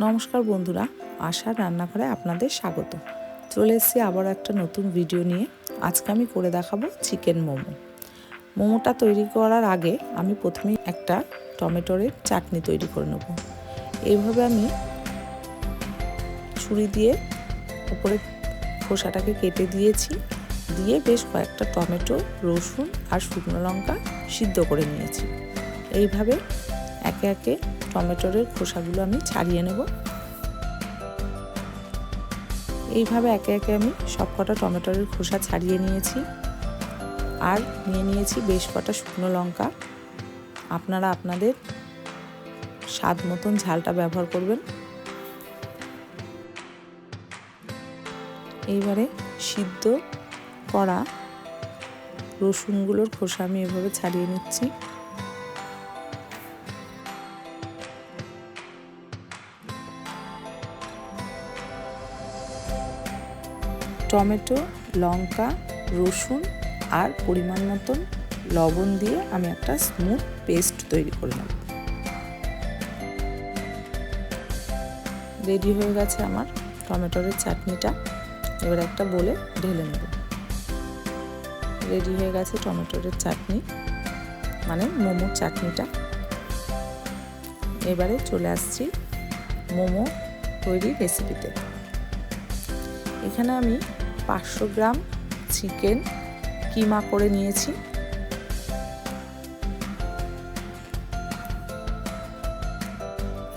নমস্কার বন্ধুরা আশার রান্নাঘরে আপনাদের স্বাগত। চলে এসেছি আবার একটা নতুন ভিডিও নিয়ে। আজকে আমি করে দেখাবো চিকেন মোমো। মোমোটা তৈরি করার আগে আমি প্রথমেই একটা টমেটোরের চাটনি তৈরি করে নেব। এইভাবে আমি ছুরি দিয়ে উপরে খোসাটাকে কেটে দিয়েছি। দিয়ে বেশ কয়েকটা টমেটো, রসুন আর শুকনো লঙ্কা সিদ্ধ করে নিয়েছি। এইভাবে একে একে টমেটোরের খোসাগুলো আমি ছাড়িয়ে নেব। এইভাবে একে একে আমি সব কটা টমেটোরের খোসা ছাড়িয়ে নিয়েছি। আর নিয়ে নিয়েছি বেশ কটা শুকনো লঙ্কা। আপনারা আপনাদের স্বাদ মতন ঝালটা ব্যবহার করবেন। এইবারে সিদ্ধ করা রসুনগুলোর খোসা আমি এভাবে ছাড়িয়ে নিচ্ছি। টমেটো, লঙ্কা, রসুন আর পরিমাণ মতন লবণ দিয়ে আমি একটা স্মুথ পেস্ট তৈরি করে নেব। রেডি হয়ে গেছে আমার টমেটোরের চাটনিটা। এবার একটা বলে ঢেলে নেব। রেডি হয়ে গেছে টমেটোরের চাটনি মানে মোমোর চাটনিটা। এবারে চলে আসছি মোমো তৈরির রেসিপিতে এখানে আমি পাঁচশো গ্রাম চিকেন কিমা করে নিয়েছি।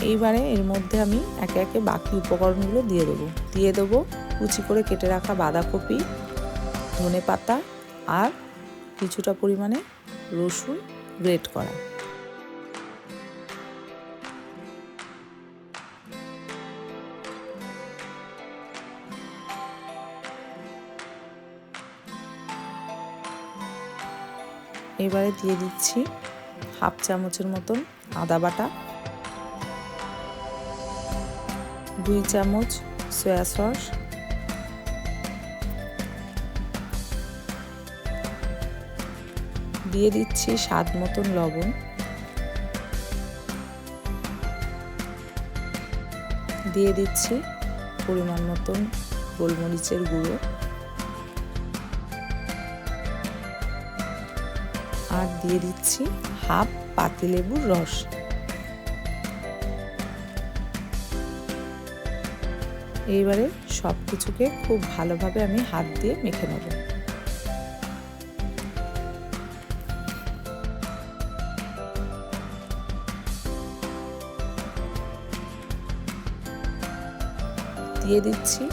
এইবারে এর মধ্যে আমি একে একে বাকি উপকরণগুলো দিয়ে দেবো। দিয়ে দেবো কুচি করে কেটে রাখা বাঁধাকপি ধনে পাতা আর কিছুটা পরিমাণে রসুন গ্রেট করা। এবারে দিয়ে দিচ্ছি হাফ চামচের মতন আদা বাটা, দুই চামচ সয়া সস, দিয়ে দিচ্ছি স্বাদ মতন লবণ, দিয়ে দিচ্ছি পরিমাণ মতন গোলমরিচের গুঁড়ো। আর দিয়ে দিচ্ছি হাফ পাতিলেবুর রস। এইবারে সব কিছুকে খুব ভালোভাবে আমি হাত দিয়ে মেখে নেব। দিয়ে দিচ্ছি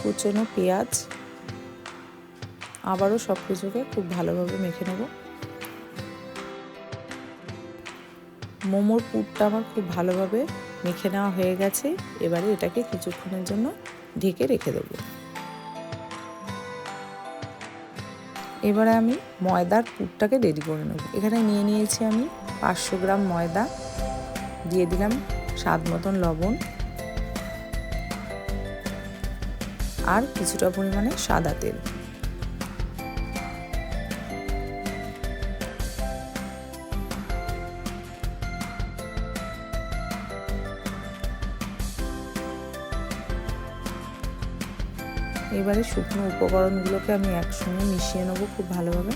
কুচনো পেঁয়াজ। আবারও সব কিছুকে খুব ভালোভাবে মেখে নেব। মোমোর পুরটা আমার খুব ভালোভাবে মেখে নেওয়া হয়ে গেছে। এবারে এটাকে কিছুক্ষণের জন্য ঢেকে রেখে দেবো। এবারে আমি ময়দার পুরটাকে রেডি করে নেব। এখানে নিয়ে নিয়েছি আমি পাঁচশো গ্রাম ময়দা, দিয়ে দিলাম স্বাদ মতন লবণ আর কিছুটা পরিমাণে সাদা তেল। এবারে শুকনো উপকরণগুলোকে আমি একসঙ্গে মিশিয়ে নেব খুব ভালোভাবে।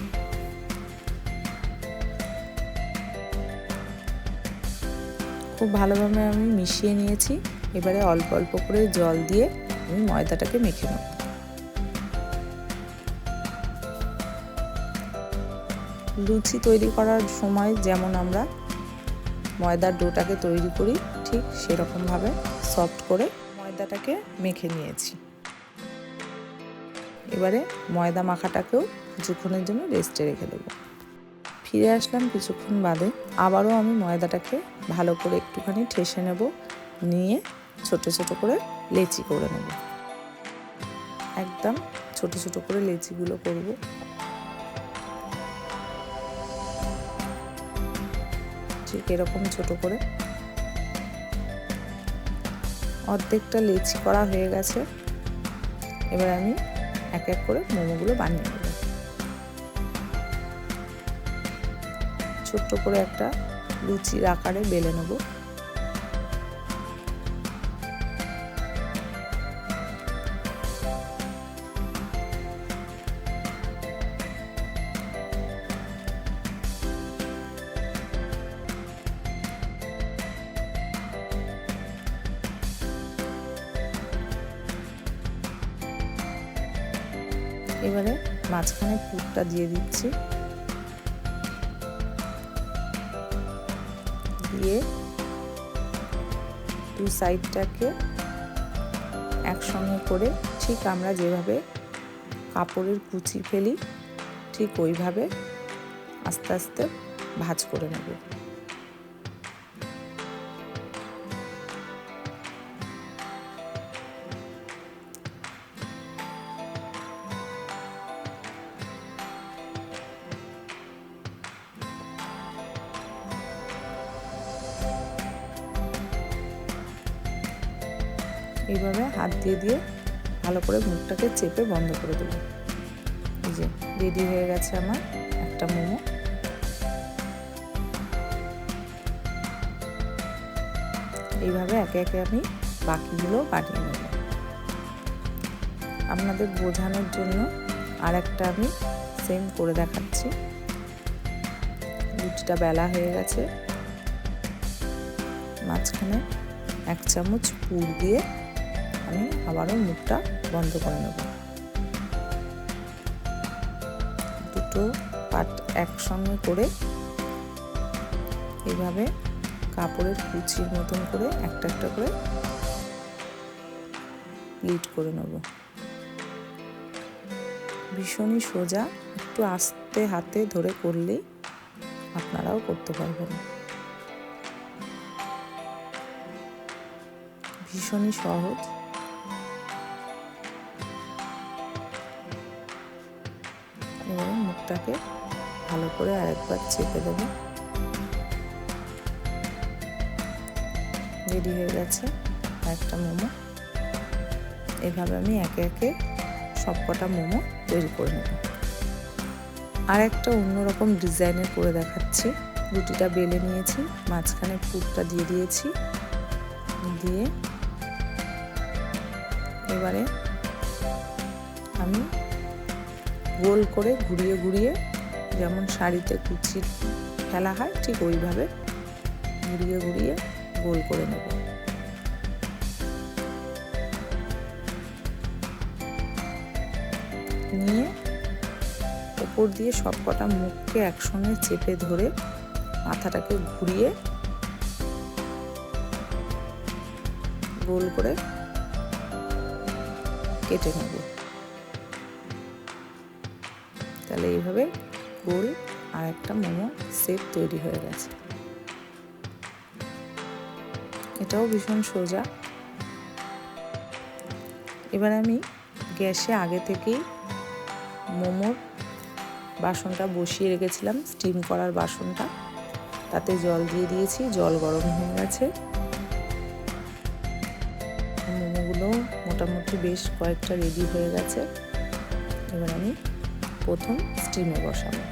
খুব ভালোভাবে আমি মিশিয়ে নিয়েছি। এবারে অল্প অল্প করে জল দিয়ে আমি ময়দাটাকে মেখে নেব। লুচি তৈরি করার সময় যেমন আমরা ময়দার ডোটাকে তৈরি করি, ঠিক সেরকমভাবে সফট করে ময়দাটাকে মেখে নিয়েছি। এবারে ময়দা মাখাটাকেও কিছুক্ষণের জন্য রেস্টে রেখে দেবো। ফিরে আসলাম কিছুক্ষণ বাদে। আবারও আমি ময়দাটাকে ভালো করে একটুখানি ঠেসে নেব, নিয়ে ছোট ছোট করে লেচি করে নেব। একদম ছোট ছোট করে লেচিগুলো করব। ঠিক এরকম ছোট করে। অর্ধেকটা লেচি করা হয়ে গেছে। এবার আমি এক এক করে মোমোগুলো বানিয়ে নেব। ছোট্ট করে একটা লুচির আকারে বেলে নেব। এবারে মাঝখানে পুরটা দিয়ে দিচ্ছি। দিয়ে দু সাইডটাকে একসঙ্গে করে ঠিক আমরা যেভাবে কাপড়ের কুচি ফেলি, ঠিক ওইভাবে আস্তে আস্তে ভাজ করে নেব। এইভাবে হাত দিয়ে দিয়ে ভালো করে মুখটাকে চেপে বন্ধ করে দেবো। এই যে রেডি হয়ে গেছে আমার একটা মোমো। এইভাবে একে একে আমি বাকিগুলো বানিয়ে নেব। আপনাদের বোঝানোর জন্য আর একটা আমি সেম করে দেখাচ্ছি। রুটিটা বেলা হয়ে গেছে। মাঝখানে এক চামচ পুর দিয়ে আমি আবারও মুখটা বন্ধ করে নেব। দুটো পাট একসঙ্গে করে এভাবে কাপড়ের কুচির মতন করে একটা একটা করে প্লিট করে নেব। ভীষণই সোজা, একটু আস্তে হাতে ধরে করলেই আপনারাও করতে পারবেন। ভীষণই সহজ। এবারে ভালো করে আরেকবার চেপে দেবো। রেডি হয়ে গেছে একটা মোমো। এভাবে আমি একে একে সবকটা মোমো তৈরি করে নেব। আর একটা অন্যরকম ডিজাইনের করে দেখাচ্ছি। রুটিটা বেলে নিয়েছি, মাঝখানে পুরটা দিয়ে দিয়েছি। দিয়ে এবারে আমি গোল করে ঘুরিয়ে ঘুরিয়ে যেমন শাড়িতে কুচি ফেলা হয়, ঠিক ওইভাবে ঘুরিয়ে ঘুরিয়ে গোল করে নেব। নিয়ে ওপর দিয়ে সবকটা মুখকে একসঙ্গে চেপে ধরে মাথাটাকে ঘুরিয়ে গোল করে কেটে নেব। তাহলে এইভাবে গোল আর একটা মোমো সেট তৈরি হয়ে গেছে। এটাও ভীষণ সোজা। এবার আমি গ্যাসে আগে থেকেই মোমোর বাসনটা বসিয়ে রেখেছিলাম স্টিম করার বাসনটা। তাতে জল দিয়ে দিয়েছি, জল গরম হয়ে গেছে। মোমোগুলো মোটামুটি বেশ কয়েকটা রেডি হয়ে গেছে। এবার আমি প্রথম স্টিমে বসাবো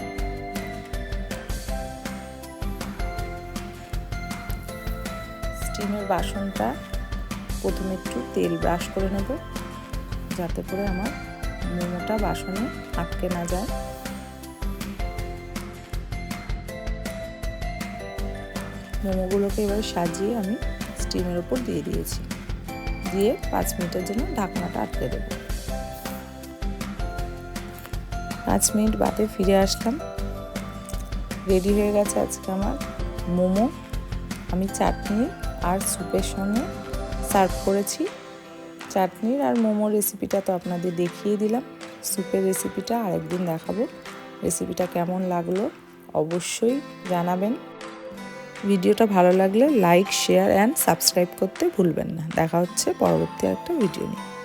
স্টিমের বাসনটা প্রথমে একটু তেল ব্রাশ করে নেব, যাতে করে আমার মোমোটা বাসনে আটকে না যায়। মোমোগুলোকে এবার সাজিয়ে আমি স্টিমের ওপর দিয়ে দিয়েছি। দিয়ে পাঁচ মিনিটের জন্য ঢাকনাটা আটকে দেব। পাঁচ মিনিট বাদে ফিরে আসলাম। রেডি হয়ে গেছে আজকে আমার মোমো। আমি চাটনি আর স্যুপের সঙ্গে সার্ভ করেছি। চাটনির আর মোমো রেসিপিটা তো আপনাদের দেখিয়ে দিলাম। স্যুপের রেসিপিটা আরেকদিন দেখাবো। রেসিপিটা কেমন লাগল অবশ্যই জানাবেন। ভিডিওটা ভালো লাগলে লাইক, শেয়ার অ্যান্ড সাবস্ক্রাইব করতে ভুলবেন না। দেখা হচ্ছে পরবর্তী একটা ভিডিও নিয়ে।